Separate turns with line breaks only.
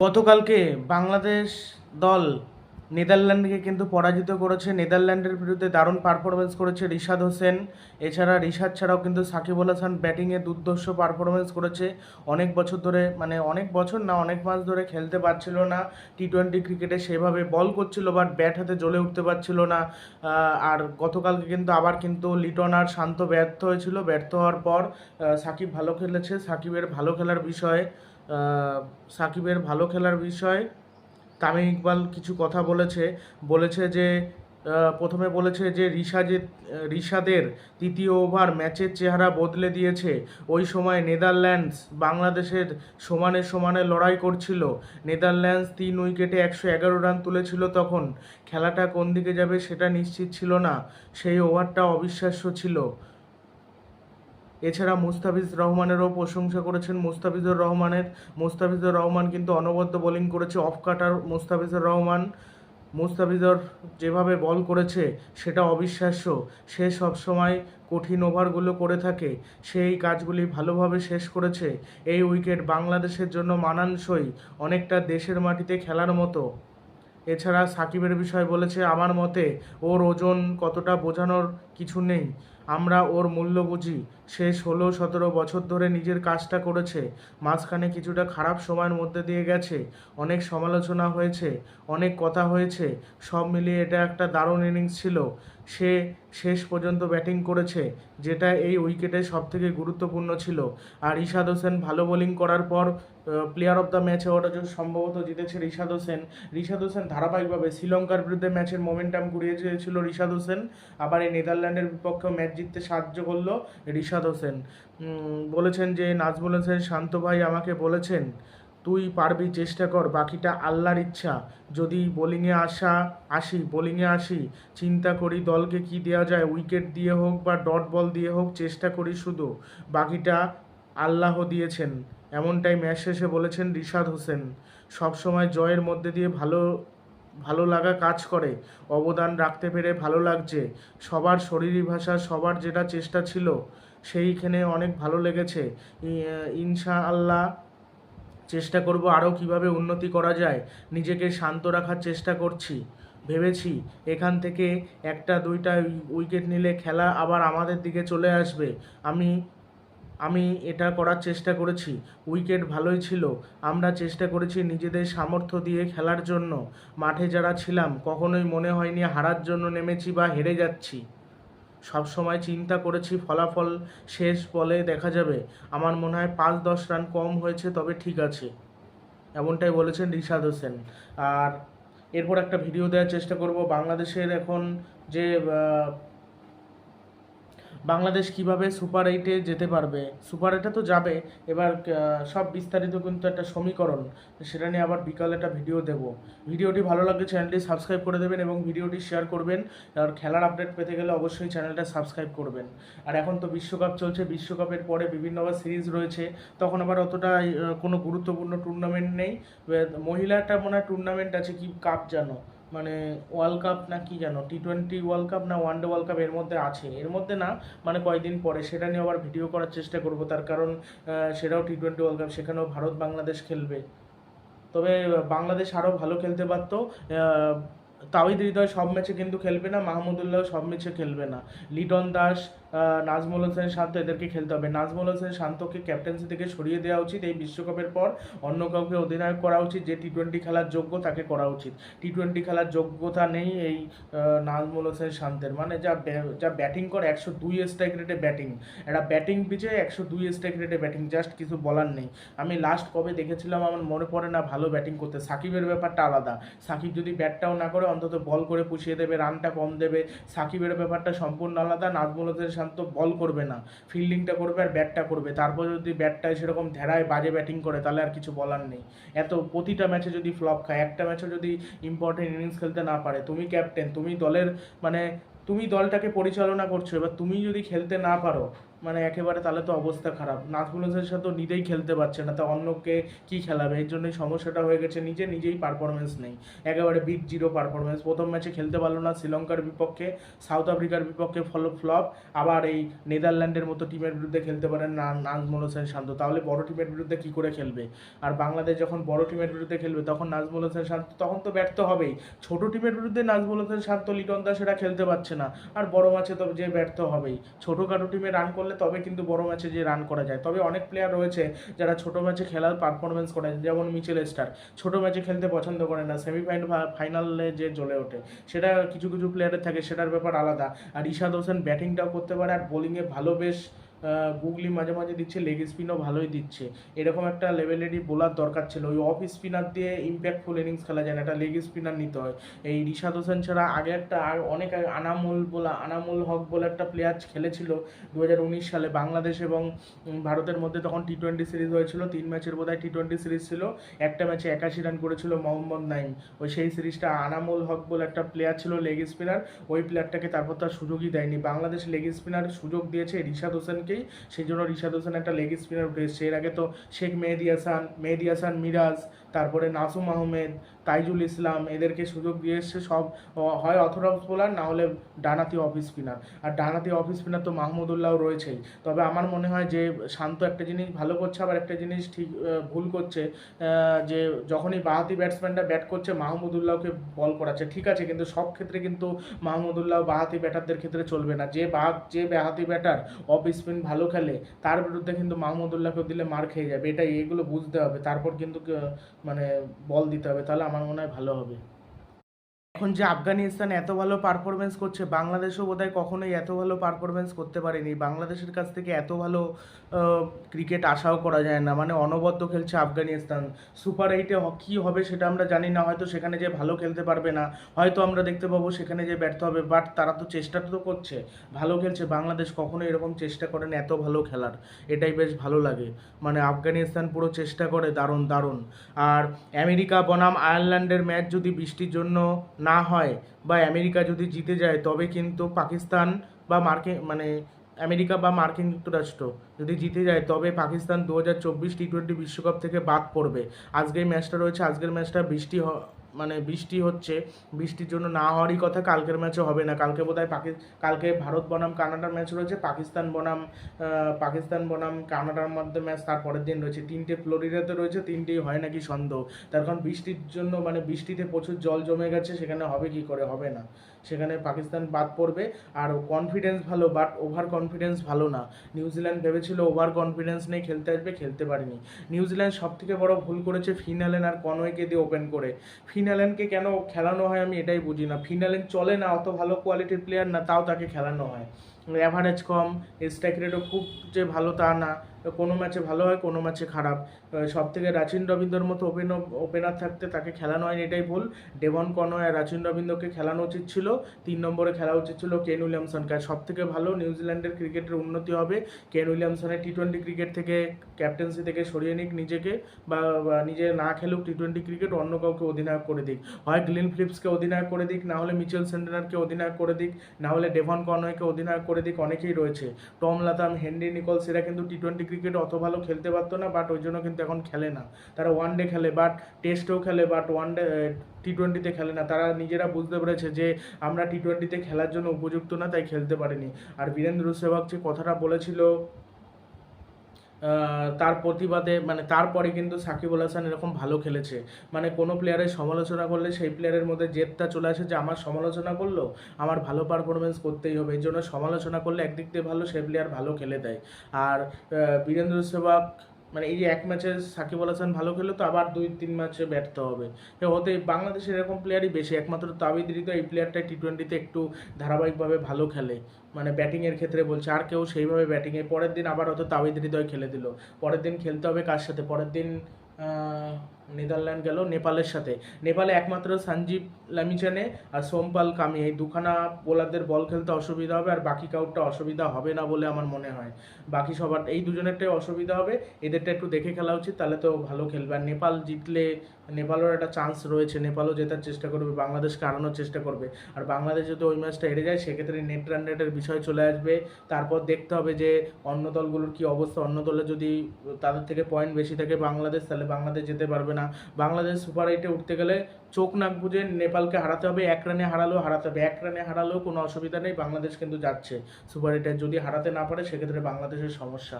গতকালকে বাংলাদেশ দল নেদারল্যান্ডকে কিন্তু পরাজিত করেছে। নেদারল্যান্ডের বিরুদ্ধে দারুণ পারফরমেন্স করেছে রিশাদ হোসেন। এছাড়া রিশাদ ছাড়াও কিন্তু সাকিব আল হাসান ব্যাটিংয়ে দুর্ধর্ষ পারফরমেন্স করেছে। অনেক বছর ধরে মানে অনেক বছর না, অনেক মাস ধরে খেলতে পারছিল না। টি টোয়েন্টি ক্রিকেটে সেভাবে বল করছিল বাট ব্যাট হাতে জ্বলে উঠতে পারছিল না। আর গতকালকে কিন্তু আবার কিন্তু লিটন আর শান্ত ব্যর্থ হয়েছিল। ব্যর্থ হওয়ার পর সাকিব ভালো খেলেছে। সাকিবের ভালো খেলার বিষয়ে সাকিবের ভালো খেলার বিষয়ে। তামিম ইকবাল কিছু কথা বলেছে। বলেছে যে প্রথমে বলেছে যে রিশাজের রিশাদের তৃতীয় ওভার ম্যাচের চেহারা বদলে দিয়েছে। ওই সময় নেদারল্যান্ডস বাংলাদেশের সমানে সমানে লড়াই করছিল। নেদারল্যান্ডস তিন উইকেটে একশো এগারো রান তুলেছিল তখন। খেলাটা কোন দিকে যাবে সেটা নিশ্চিত ছিল না। সেই ওভারটা অবিশ্বাস্য ছিল। এছাড়া মুস্তাফিজ রহমানেরও প্রশংসা করেছেন মুস্তাফিজুর রহমানের। মুস্তাফিজুর রহমান কিন্তু অনবদ্য বোলিং করেছে, অফ কাটার মুস্তাফিজুর রহমান। মুস্তাফিজুর যেভাবে বল করেছে, সেটা অবিশ্বাস্য। সে সবসময় কঠিন ওভারগুলো করে থাকে সেই কাজগুলি ভালোভাবে শেষ করেছে। এই উইকেট বাংলাদেশের জন্য মানানসই, অনেকটা দেশের মাটিতে খেলার মতো। এছাড়া সাকিবের বিষয় বলেছে, আমার মতে ওর ওজন কতটা বোঝানোর কিছু নেই। আমরা ওর মূল্য বুঝি। সে ষোলো, সতেরো বছর ধরে নিজের কাজটা করেছে। মাঝখানে কিছুটা খারাপ সময়ের মধ্যে দিয়ে গেছে। অনেক সমালোচনা হয়েছে, অনেক কথা হয়েছে। সব মিলিয়ে এটা একটা দারুণ ইনিংস ছিল। সে শেষ পর্যন্ত ব্যাটিং করেছে, যেটা এই উইকেটে সবথেকে গুরুত্বপূর্ণ ছিল। আর ইশাদ হোসেন ভালো বোলিং করার পর প্লেয়ার অফ দ্য ম্যাচ অ্যাওয়ার্ডটা সম্ভবত জিতেছে রিশাদ হোসেন রিশাদ হোসেন ধারাবাহিকভাবে শ্রীলঙ্কার বিরুদ্ধে ম্যাচের মোমেন্টাম ঘুরিয়ে দিয়েছিল রিশাদ হোসেন। আবার এই নেদারল্যান্ডের বিপক্ষেও ম্যাচ জিততে সাহায্য করল রিশাদ হোসেন। বলেছেন যে, নাজমুল হোসেন, শান্ত ভাই আমাকে বলেছেন, তুই পারবি, চেষ্টা কর, বাকিটা আল্লাহর ইচ্ছা। যদি বোলিংয়ে আসা, আসি, বোলিংয়ে আসি, চিন্তা করি দলকে কি দেওয়া যায়, উইকেট দিয়ে হোক বা ডট বল দিয়ে হোক, চেষ্টা করি শুধু, বাকিটা আল্লাহ দিয়েছেন। এমনটাই ম্যাচ শেষে বলেছেন রিশাদ হোসেন। সবসময় জয়ের মধ্যে দিয়ে ভালো ভালো লাগা কাজ করে, অবদান রাখতে পেরে ভালো লাগছে। সবার শরীরী ভাষা, সবার যেটা চেষ্টা ছিল, সেইখানে অনেক ভালো লেগেছে। ইনশা আল্লাহ চেষ্টা করব আরও কীভাবে উন্নতি করা যায়। নিজেকে শান্ত রাখার চেষ্টা করছি, ভেবেছি এখান থেকে একটা দুইটা উইকেট নিলে খেলা আবার আমাদের দিকে চলে আসবে। আমি আমি এটা করার চেষ্টা করেছি। উইকেট ভালোই ছিল। আমরা চেষ্টা করেছি নিজেদের সামর্থ্য দিয়ে খেলার জন্য। মাঠে যারা ছিলাম, কখনোই মনে হয়নি হারার জন্য নেমেছি বা হেরে যাচ্ছি। সবসময় চিন্তা করেছি, ফলাফল শেষ বলে দেখা যাবে। আমার মনে হয় পাঁচ দশ রান কম হয়েছে, তবে ঠিক আছে। এমনটাই বলেছেন রিশাদ হোসেন। আর এরপর একটা ভিডিও দেওয়ার চেষ্টা করব। বাংলাদেশের এখন যে বাংলাদেশ কীভাবে সুপার এইটে যেতে পারবে? সুপার এইটে তো যাবে। এবার সব বিস্তারিত কিন্তু একটা সমীকরণ। সেটা নিয়ে আবার বিকালে একটা ভিডিও দেব। ভিডিওটি ভালো লাগলে চ্যানেলটি সাবস্ক্রাইব করে দেবেন এবং ভিডিওটি শেয়ার করবেন। আর খেলার আপডেট পেতে গেলে অবশ্যই চ্যানেলটা সাবস্ক্রাইব করবেন। আর এখন তো বিশ্বকাপ চলছে। বিশ্বকাপের পরে বিভিন্ন আবার সিরিজ রয়েছে। তখন আবার অতটা কোনো গুরুত্বপূর্ণ টুর্নামেন্ট নেই। আহ, মহিলাটা মনে হয় টুর্নামেন্ট আছে। কি কাপ জানো? মানে ওয়ার্ল্ড কাপ না কি জানো? টি টোয়েন্টি ওয়ার্ল্ড কাপ না ওয়ান ডে ওয়ার্ল্ড কাপ এর মধ্যে আছে। এর মধ্যে না মানে কয়েকদিন পরে সেটা নিয়ে আবার ভিডিও করার চেষ্টা করব। তার কারণ সেটাও টি টোয়েন্টি ওয়ার্ল্ড কাপ সেখানেও ভারত বাংলাদেশ খেলবে। তবে বাংলাদেশ আরও ভালো খেলতে পারতো। আহ, তাওহিদ হৃদয় সব ম্যাচে কিন্তু খেলবে না মাহমুদুল্লাহ সব ম্যাচে খেলবে না। লিটন দাস নাজমুল হোসেন শান্ত এদেরকে খেলতে হবে। নাজমুল হোসেন শান্তকে ক্যাপ্টেন্সি থেকে সরিয়ে দেওয়া উচিত। এই বিশ্বকাপের পর অন্য কাউকে অধিনায়ক করা উচিত, যে টি টোয়েন্টি খেলার যোগ্য তাকে করা উচিত। টি টোয়েন্টি খেলার যোগ্যতা নেই এই নাজমুল হোসেন শান্তের। মানে যা যা ব্যাটিং করে, একশো দুই স্ট্রাইক রেটে ব্যাটিং একটা ব্যাটিং পিচে একশো দুই স্ট্রাইক রেটে ব্যাটিং জাস্ট কিছু বলার নেই। আমি লাস্ট কবে দেখেছিলাম, আমার মনে পড়ে না, ভালো ব্যাটিং করতে। সাকিবের ব্যাপারটা আলাদা। সাকিব যদি ব্যাটটাও না করে, অন্তত বল করে পুষিয়ে দেবে রানটা কম দেবে। সাকিবের ব্যাপারটা সম্পূর্ণ আলাদা, নাজমুল হোসেন শান্ত বল করবে না ফিল্ডিংটা করবে আর ব্যাটটা করবে। তারপর যদি ব্যাটটা সেরকম ধেরায় বাজে ব্যাটিং করে, তাহলে আর কিছু বলার নেই। এত, প্রতিটা ম্যাচে যদি ফ্লপ খায়, একটা ম্যাচে যদি ইম্পর্টেন্ট ইনিংস খেলতে না পারে, তুমি ক্যাপ্টেন তুমি দলের মানে তুমি দলটাকে পরিচালনা করছ, এবার তুমি যদি খেলতে না পারো মানে একেবারে তাহলে তো অবস্থা খারাপ। হোসেনের সাথে নিজেই খেলতে পারছে না, তা অন্যকে কি খেলাবে? এর জন্যই সমস্যাটা হয়ে গেছে, নিজে নিজেই পারফরমেন্স নেই। একেবারে বিগ জিরো পারফরমেন্স প্রথম ম্যাচে খেলতে পারল না শ্রীলঙ্কার বিপক্ষে সাউথ আফ্রিকার বিপক্ষে ফলো ফ্লপ আবার এই নেদারল্যান্ডের মতো টিমের বিরুদ্ধে খেলতে পারেন না, নাজমুল হোসেন শান্ত। তাহলে বড় টিমের বিরুদ্ধে কি করে খেলবে? আর বাংলাদেশ যখন বড় টিমের বিরুদ্ধে খেলবে, তখন নাজমুল হোসেন শান্ত তখন তো ব্যর্থ হবেই। ছোট টিমের বিরুদ্ধে নাজমুল হোসেন শান্ত, লিটন দাস এরা খেলতে পারছে না। আর বড় ম্যাচে তো যে ব্যর্থ হবেই। ছোটোখাটো টিমে রান করলে তবে কিন্তু বড় ম্যাচে যে রান করা যায়। তবে অনেক প্লেয়ার রয়েছে যারা ছোট ম্যাচে খেলার পারফরমেন্স করে, যেমন মিচেল স্টার ছোট ম্যাচে খেলতে পছন্দ করে না সেমিফাইনাল ফাইনালে যে জ্বলে ওঠে। সেটা কিছু কিছু প্লেয়ারের থাকে, সেটার ব্যাপার আলাদা। আর ইশাদ হোসেন ব্যাটিংটাও করতে পারে, আর বোলিংয়ে ভালো বেশ গুগলি মাঝে মাঝে দিচ্ছে, লেগ স্পিনও ভালোই দিচ্ছে। এরকম একটা লেভেলেরই বোলার দরকার ছিল। ওই অফ স্পিনার দিয়ে ইম্প্যাক্টফুল ইনিংস খেলা যায় না একটা লেগ স্পিনার নিতে হয়। এই রিশাদ হোসেন ছাড়া আগে একটা আর অনেক আনামুল বলা, আনামুল হক বলে একটা প্লেয়ার খেলেছিল দু হাজার উনিশ সালে বাংলাদেশ এবং ভারতের মধ্যে তখন টি টোয়েন্টি সিরিজ হয়েছিল। তিন ম্যাচের বোধহয় টি টোয়েন্টি সিরিজ ছিল। একটা ম্যাচে একাশি রান করেছিল মোহাম্মদ নাইম ওই সেই সিরিজটা আনামুল হক বলে একটা প্লেয়ার ছিল লেগ স্পিনার ওই প্লেয়ারটাকে তারপর তার সুযোগই দেয়নি। বাংলাদেশ লেগ স্পিনার সুযোগ দিয়েছে রিশাদ হোসেনকেই সেই জন্য রিশাদ হোসেন একটা লেগ স্পিনার উঠে এর আগে তো শেখ মেহেদি হাসান মেহেদি হাসান, মিরাজ, তারপরে নাসুম আহমেদ, তাইজুল ইসলাম, এদেরকে সুযোগ দিয়ে এসছে সব হয় অথরক্স বোলার, না হলে ডানাতি অফ স্পিনার আর ডানাতি অফ স্পিনার তো মাহমুদুল্লাহ রয়েছেই। তবে আমার মনে হয় যে, শান্ত একটা জিনিস ভালো করছে, আবার একটা জিনিস ঠিক ভুল করছে যে যখনই বাহাতি ব্যাটসম্যানটা ব্যাট করছে, মাহমুদুল্লাহকে বল করাচ্ছে। ঠিক আছে, কিন্তু সব ক্ষেত্রে কিন্তু মাহমুদুল্লাহ বাহাতি ব্যাটারদের ক্ষেত্রে চলবে না। যে বাহ, যে বাহাতি ব্যাটার অফ স্পিন ভালো খেলে, তার বিরুদ্ধে কিন্তু মাহমুদুল্লাহকে দিলে মার খেয়ে যাবে। এটাই, এগুলো বুঝতে হবে। তারপর কিন্তু মানে বল দিতে হবে। তাহলে আমার মনে হয় ভালো হবে। এখন যে আফগানিস্তান এত ভালো পারফরমেন্স করছে, বাংলাদেশও বোধহয় কখনোই এত ভালো পারফরমেন্স করতে পারেনি। বাংলাদেশের কাছ থেকে এত ভালো ক্রিকেট আশাও করা যায় না। মানে অনবদ্য খেলছে আফগানিস্তান। সুপার এইটে কী হবে সেটা আমরা জানি না। হয়তো সেখানে যে ভালো খেলতে পারবে না। হয়তো আমরা দেখতে পাবো সেখানে যে ব্যর্থ হবে। বাট তারা তো চেষ্টা তো করছে। ভালো খেলছে। বাংলাদেশ কখনো এরকম চেষ্টা করেন এত ভালো খেলার। এটাই বেশ ভালো লাগে। মানে আফগানিস্তান পুরো চেষ্টা করে। দারুণ দারুণ। আর আমেরিকা বনাম আয়ারল্যান্ডের ম্যাচ যদি বৃষ্টির জন্য না হয় বা আমেরিকা যদি জিতে যায়, তবে কিন্তু পাকিস্তান বা মার্কে মানে আমেরিকা বা মার্কিন যুক্তরাষ্ট্র যদি জিতে যায়, তবে পাকিস্তান দু হাজার চব্বিশ টি টোয়েন্টি বিশ্বকাপ থেকে বাদ পড়বে। আজকের ম্যাচটা রয়েছে, আজকের ম্যাচটা বৃষ্টি মানে বৃষ্টি হচ্ছে, বৃষ্টির জন্য না হওয়ারই কথা কালকের ম্যাচে হবে না। কালকে বোধহয় পাকি, কালকে ভারত বনাম কানাডার ম্যাচ রয়েছে, পাকিস্তান বনাম পাকিস্তান বনাম কানাডার মধ্যে ম্যাচ তার পরের দিন রয়েছে। তিনটে ফ্লোরিডাতে রয়েছে, তিনটেই হয় নাকি সন্দেহ। তার কারণ বৃষ্টির জন্য মানে বৃষ্টিতে প্রচুর জল জমে গেছে, সেখানে হবে কি করে? হবে না। সেখানে পাকিস্তান বাদ পড়বে, আর কনফিডেন্স ভালো বাট ওভার কনফিডেন্স ভালো না। নিউজিল্যান্ড ভেবেছিল ওভার কনফিডেন্স নেই খেলতে আসবে, খেলতে পারেনি। নিউজিল্যান্ড সব থেকে বড় ভুল করেছে ফিনালেন আর কনওয়েকে দিয়ে ওপেন করে। ফিনালেনকে কেন খেলানো হয় আমি এটাই বুঝি না। ফিনাল্যান্ড চলে না, অত ভালো কোয়ালিটির প্লেয়ার না, তাও তাকে খেলানো হয়। অ্যাভারেজ কম স্ট্রাইক রেটও খুব যে ভালো তা না, কোনো ম্যাচে ভালো হয়, কোনো ম্যাচে খারাপ। সব থেকে রাচিন রবীন্দ্রর মতো ওপেন ওপেনার থাকতে তাকে খেলানো হয়নি, এটাই ভুল। ডেভন কনয় আর রাচিন রবীন্দ্রকে খেলানো উচিত ছিল, তিন নম্বরে খেলা উচিত ছিল কেন উইলিয়ামসনকে আর সব থেকে ভালো নিউজিল্যান্ডের ক্রিকেটের উন্নতি হবে কেন উইলিয়ামসনের টি টোয়েন্টি ক্রিকেট থেকে ক্যাপ্টেন্সি থেকে সরিয়ে নিক নিজেকে বা নিজে না খেলুক টি টোয়েন্টি ক্রিকেট অন্য কাউকে অধিনায়ক করে দিক। হয় গ্লিন ফিলিপসকে অধিনায়ক করে দিক, না হলে মিচেল সেন্টেনারকে অধিনায়ক করে দিক, না হলে ডেভন কনয়কে অধিনায়ক করে দিক, অনেকেই রয়েছে। টম লাতাম, হেনরি নিকলস, এরা কিন্তু টি টোয়েন্টি ক্রিকেট অত ভালো খেলতে পারতো না বাট ওই জন্য কিন্তু এখন খেলে না। তারা ওয়ান ডে খেলে বাট টেস্টেও খেলে বাট ওয়ান ডে টি টোয়েন্টিতে খেলে না। তারা নিজেরা বুঝতে পেরেছে যে, আমরা টি টোয়েন্টিতে খেলার জন্য উপযুক্ত না, তাই খেলতে পারিনি। আর বীরেন্দ্র সেবক যে কথাটা বলেছিল তার প্রতিবাদে মানে তারপরে কিন্তু সাকিব আল হাসান এরকম ভালো খেলেছে। মানে কোনো প্লেয়ারের সমালোচনা করলে সেই প্লেয়ারের মধ্যে জেদটা চলে আসে যে, আমার সমালোচনা করল? আমার ভালো পারফরমেন্স করতেই হবে। এই জন্য সমালোচনা করলে একদিক দিয়ে ভালো সেই প্লেয়ার ভালো খেলে দেয়। আর বীরেন্দ্র সেবক মানে এই যে এক ম্যাচে সাকিব আল হাসান ভালো খেললো, তো আবার দুই, তিন ম্যাচে ব্যর্থ হবে। হতে বাংলাদেশের এরকম প্লেয়ারই বেশি। একমাত্র তাবিদ তো এই প্লেয়ারটা টি টোয়েন্টিতে একটু ধারাবাহিকভাবে ভালো খেলে। মানে ব্যাটিংয়ের ক্ষেত্রে বলছে, আর কেউ সেইভাবে ব্যাটিংয়ে পরের দিন আবার হয়তো তাবিদ হৃদয় খেলে দিল। পরের দিন খেলতে হবে কার সাথে? পরের দিন নেদারল্যান্ড গেল, নেপালের সাথে। নেপালে একমাত্র সঞ্জীব লামিচানে আর সোমপাল কামি এই দুখানা বোলারদের বল খেলতে অসুবিধা হবে আর বাকি কাউরটা অসুবিধা হবে না বলে আমার মনে হয়। বাকি সবার, এই দুজনেরটাই অসুবিধা হবে। এদেরটা একটু দেখে খেলা উচিত, তাহলে তো ভালো খেলবে। আর নেপাল জিতলে নেপালের একটা চান্স রয়েছে। নেপালও জেতার চেষ্টা করবে, বাংলাদেশকে হারানোর চেষ্টা করবে। আর বাংলাদেশ যদি ওই ম্যাচটা হেরে যায়, সেক্ষেত্রে নেট রান রেটের বিষয় চলে আসবে। তারপর দেখতে হবে যে অন্য দলগুলোর কি অবস্থা। অন্য দলে যদি তাদের থেকে পয়েন্ট বেশি থাকে বাংলাদেশ, তাহলে বাংলাদেশ যেতে পারবে না। বাংলাদেশ সুপার এইটে উঠতে গেলে চোখ নাক বুঝে নেপালকে হারাতে হবে, এক রানে হারালেও হারাতে হবে। এক রানে হারালেও কোনো অসুবিধা নেই, বাংলাদেশ কিন্তু যাচ্ছে। সুপার এইটে যদি হারাতে না পারে, সেক্ষেত্রে বাংলাদেশের সমস্যা।